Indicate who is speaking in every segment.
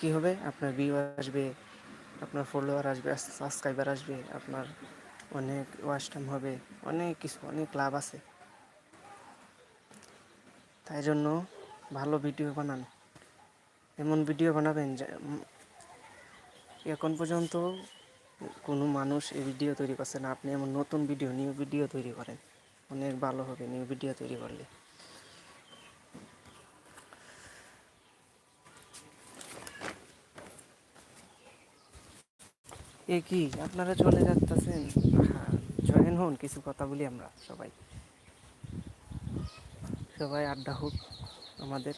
Speaker 1: কি হবে? আপনার ভিউ আসবে, আপনার ফলোয়ার আসবে সাবস্ক্রাইবার আসবে, আপনার অনেক ওয়াচ টাইম হবে, অনেক কিছু, অনেক লাভ আছে। তাই জন্য ভালো ভিডিও বানান। এমন ভিডিও বানাবেন এখন পর্যন্ত কোনো মানুষ এই ভিডিও তৈরি করছে না। আপনি এমন নতুন ভিডিও নিউ ভিডিও তৈরি করেন। অনেক ভালো হবে নিউ ভিডিও তৈরি করলে। এ কি? আপনারা চলে যাচ্ছেন জয়েন হন, কিছু কথা বলি আমরা সবাই। সবাই আড্ডা হোক আমাদের।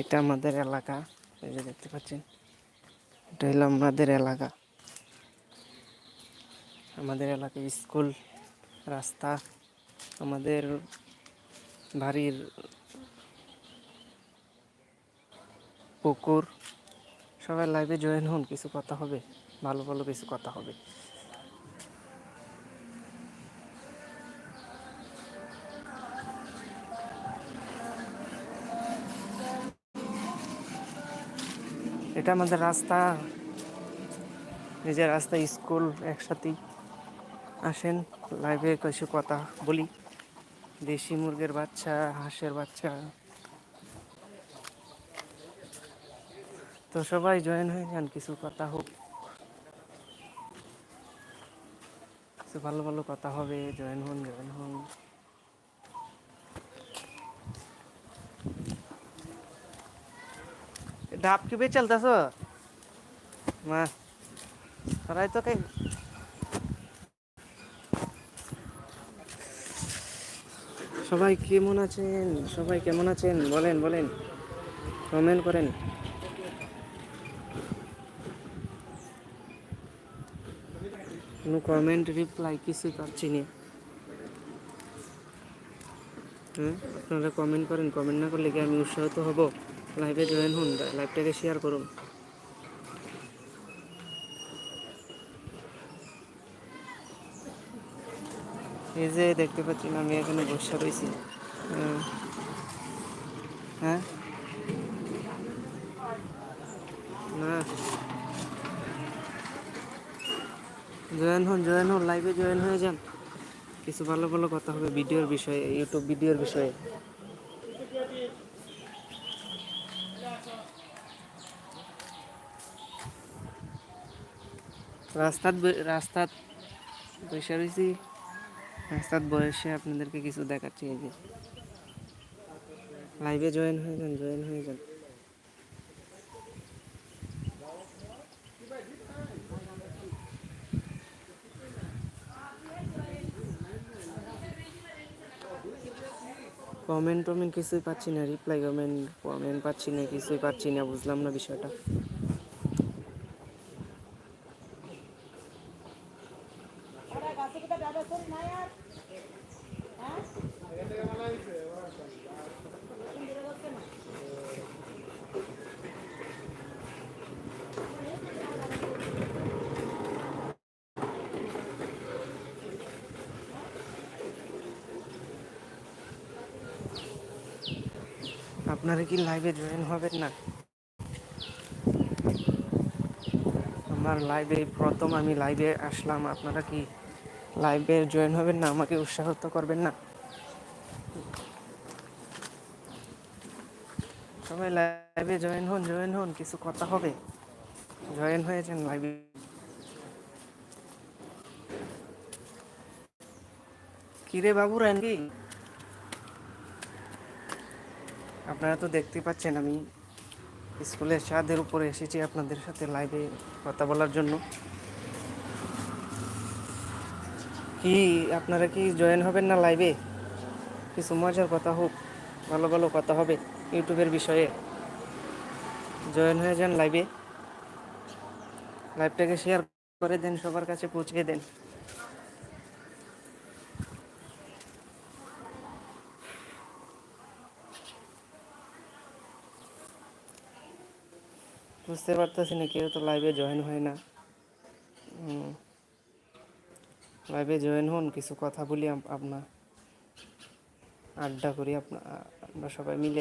Speaker 1: এটা আমাদের এলাকা, এই যে দেখতে পাচ্ছেন। এটা হলো আমাদের এলাকা। আমাদের এলাকায় স্কুল, রাস্তা, আমাদের বাড়ির পুকুর সবাই লাইভে জয়েন হন, কিছু কথা হবে, ভালো ভালো কিছু কথা হবে। এটা আমাদের রাস্তা। নিজের রাস্তা স্কুল একসাথেই আসেন লাইভে কিছু কথা বলি। দেশি মুরগের বাচ্চা, হাঁসের বাচ্চা। তো সবাই জয়েন হয়ে যান, কিছু কথা হোক। কিছু ভালো ভালো কথা হবে, জয়েন হন জয়েন হন। ডাব কি বে চলতেছ মা, সরাই তো কে। সবাই কেমন আছেন? সবাই কেমন আছেন? বলেন বলেন। কমেন্ট করেন। কোনো কমেন্ট রিপ্লাই কিছুই পাচ্ছি না। হ্যাঁ আপনারা কমেন্ট করেন কমেন্ট না করলে কি আমি উৎসাহিত হব? লাইভে জয়েন হন লাইভটাকে শেয়ার করুন। এই যে দেখতে পাচ্ছেন, আমি এখানে বসে রয়েছি। হ্যাঁ। হ্যাঁ? না। জয়েন হন জয়েন হন লাইভে জয়েন হয়ে যান। কিছু ভালো ভালো কথা হবে ভিডিওর বিষয়ে ইউটিউব ভিডিওর বিষয়ে। রাস্তাত রাস্তাত বসে রয়েছি। রাস্তাত বয়সে আপনাদেরকে কিছু দেখাচ্ছি, এই যে। লাইভে জয়েন হয়ে যান, জয়েন হয়ে যান। কমেন্ট টমেন্ট কিছুই পাচ্ছি না রিপ্লাই কমেন্ট কমেন্ট পাচ্ছি না, কিছুই পাচ্ছি না, বুঝলাম না বিষয়টা। আপনারা কি লাইভে জয়েন হবেন না? আমার লাইভে প্রথম আমি লাইভে আসলাম। আপনারা কি লাইভে জয়েন হবেন না? আমাকে উৎসাহিত করবেন না। সবাই লাইভে জয়েন হন জয়েন হন, কিছু কথা হবে? জয়েন হয়েছেন লাইভে কিরে বাবু রানকি আপনারা তো দেখতে পাচ্ছেন আমি স্কুলের ছাদের উপরে এসেছি আপনাদের সাথে লাইভে কথা বলার জন্য। কি, আপনারা কি জয়েন হবেন না লাইভে কিছু মজার কথা হোক, ভালো ভালো কথা হবে ইউটিউবের বিষয়ে। জয়েন হয়ে যান লাইভে লাইভটাকে শেয়ার করে দেন, সবার কাছে পৌঁছে দেন। বুঝতে পারতেছি না, কেউ তো লাইভে জয়েন হয় না। লাইভে জয়েন হন, কিছু কথা বলি আপ- আপনার, আড্ডা করি আপনার আমরা সবাই মিলে।